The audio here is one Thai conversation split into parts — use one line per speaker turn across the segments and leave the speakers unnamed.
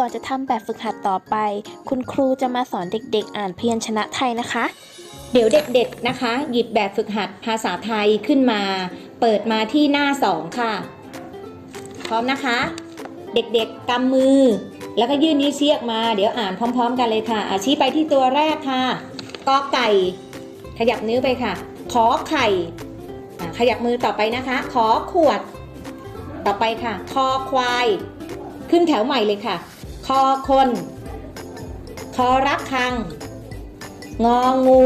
ก่อนจะทำแบบฝึกหัดต่อไป คุณครูจะมาสอนเด็กๆ อ่านพยัญชนะไทยนะคะ
เดี๋ยวเด็กๆนะคะ หยิบแบบฝึกหัดภาษาไทยขึ้นมา เปิดมาที่หน้าสองค่ะ พร้อมนะคะ เด็กๆกำมือ แล้วก็ยื่นนิ้วเชี้อกมา เดี๋ยวอ่านพร้อม ๆ กันเลยค่ะอาชี้ไปที่ตัวแรกค่ะกอไก่ ขยับนิ้วไปค่ะ ขอไข่ขยับมือต่อไปนะคะ ขอขวด ต่อไปค่ะ คอควาย ขึ้นแถวใหม่เลยค่ะ อคนคอรักคัง งองู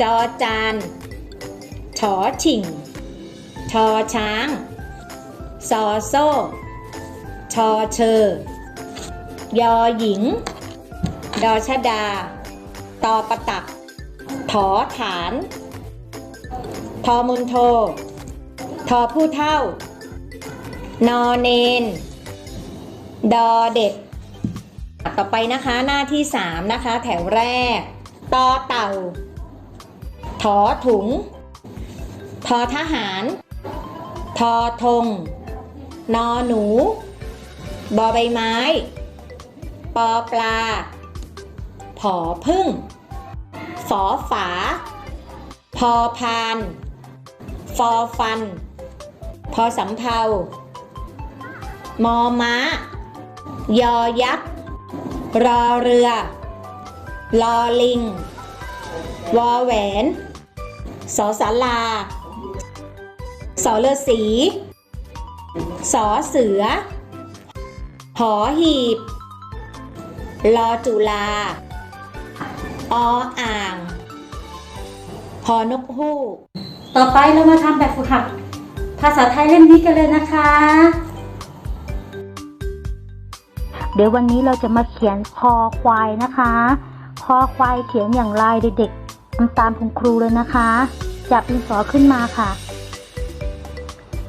จอจานฉอฉิงชอช้างซอโซ่ชอเชอยอหญิง ดอชดา ตอประตักถอฐาน ทอมุนโท ทอผู้เท่านอเนน ดอเด็ก ต่อไปนะคะหน้าที่3นะคะ แถวแรกตอเต่าถอถุงทอทหาร ทอธงนอหนู บอใบไม้ ปอปลา ผอพึ่ง ฝอฝา พอพาน ฟอฟัน พอสำเภามอม้า ยอยักษ์ รอเรือ ลอลิง วอแหวน สอสาลา สอเรือสี สอเสือ หอหีบ ลอจุลา ออ่าง พอนกฮูก
ต่อไปเรามาทำแบบฝึกหัดภาษาไทยเล่มนี้กันเลยนะคะ เดี๋ยววันนี้เราจะมาเขียนคอควายนะคะ คอควายเขียนอย่างไรเด็กๆทำตามคุณครูเลยนะคะ จับดินสอขึ้นมาค่ะ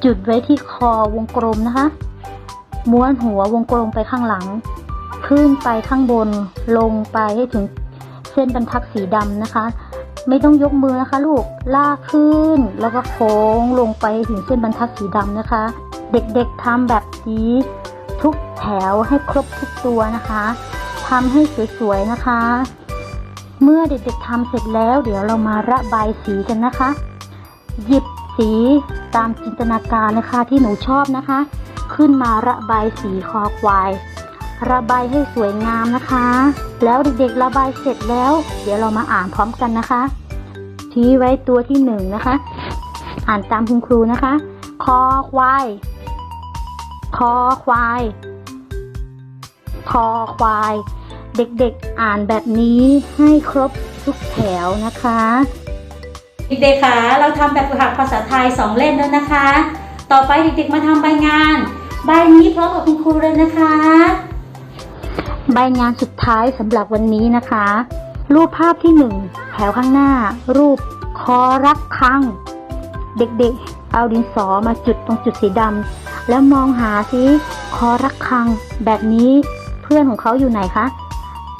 จุดไว้ที่คอวงกลมนะคะ ม้วนหัววงกลมไปข้างหลัง ขึ้นไปข้างบน ลงไปให้ถึงเส้นบรรทัดสีดำนะคะ ไม่ต้องยกมือนะคะ ลูก ลากขึ้น แล้วก็โค้งลงไปถึงเส้นบรรทัดสีดำนะคะ เด็กๆทำแบบนี้ ทุกแถวให้ครบทุกตัวนะคะทำให้สวยๆนะคะ เมื่อเด็กๆทำเสร็จแล้วเดี๋ยวเรามาระบายสีกันนะคะ หยิบสีตามจินตนาการนะคะที่หนูชอบนะคะ ขึ้นมาระบายสีคอควาย ระบายให้สวยงามนะคะ แล้วเด็กๆระบายเสร็จแล้ว เดี๋ยวเรามาอ่านพร้อมกันนะคะชี้ไว้ตัวที่หนึ่งนะคะ อ่านตามคุณครูนะคะ คอควาย คอควาย คอควาย เด็กๆอ่านแบบนี้ให้ครบทุกแถวนะคะ เด็กๆคะเราทำแบบฝึกหัดภาษาไทยสองเล่มแล้วนะคะ ต่อไปเด็กๆมาทำใบงาน ใบนี้พร้อมกับคุณครูเลยนะคะ ใบงานสุดท้ายสำหรับวันนี้นะคะ รูปภาพที่หนึ่งแถวข้างหน้า รูปคอรักคัง เด็กๆ เอาดินสอมาจุดตรงจุดสีดำ แล้วมองหาสิคอรักคัง แบบนี้เพื่อนของเขาอยู่ไหนคะ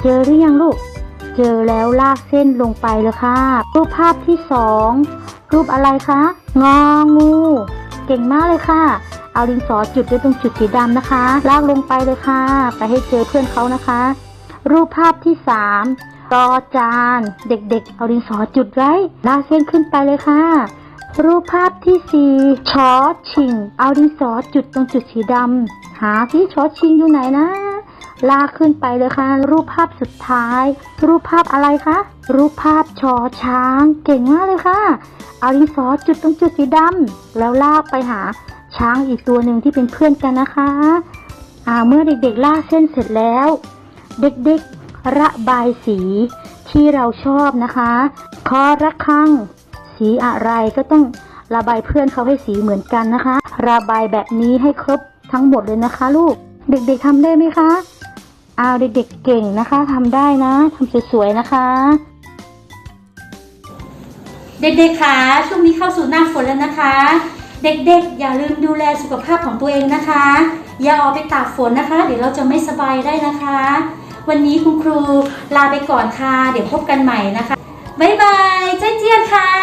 เจอหรือยังลูก เจอแล้วลากเส้นลงไปเลยค่ะ รูปภาพที่สองรูปอะไรคะ งองู เก่งมากเลยค่ะ เอาดินสอจุดไว้ตรงจุดสีดำนะคะ ลากลงไปเลยค่ะ ไปให้เจอเพื่อนเขานะคะ รูปภาพที่สามตอจาน เด็กๆ เอาดินสอจุดไว้ ลากเส้นขึ้นไปเลยค่ะ รูปภาพที่สี่ชอชิง เอาดินสอจุดตรงจุดสีดำ หาที่ชอชิงอยู่ไหนนะ ลากขึ้นไปเลยค่ะ รูปภาพสุดท้าย รูปภาพอะไรคะ รูปภาพชอช้าง เก่งมากเลยค่ะ เอาดินสอจุดตรงจุดสีดำ แล้วลากไปหาช้างอีกตัวหนึ่งที่เป็นเพื่อนกันนะคะ อ่า เมื่อเด็กๆลากเส้นเสร็จแล้ว เด็กๆระบายสีที่เราชอบนะคะ คอระคัง สีอะไรก็ต้องระบายเพื่อนเขาให้สีเหมือนกันนะคะ ระบายแบบนี้ให้ครบทั้งหมดเลยนะคะ ลูก เด็กๆทำได้ไหมคะอ้าวเด็กๆเก่งนะคะทำได้นะทำสวยๆนะคะ เด็กๆคะช่วงนี้เข้าสู่หน้าฝนแล้วนะคะ เด็กๆ อย่าลืมดูแลสุขภาพของตัวเองนะคะ อย่าออกไปตากฝนนะคะ เดี๋ยวเราจะไม่สบายได้นะคะ วันนี้คุณครูลาไปก่อนค่ะ เดี๋ยวพบกันใหม่นะคะบ๊ายบายเจ๊เจียนค่ะ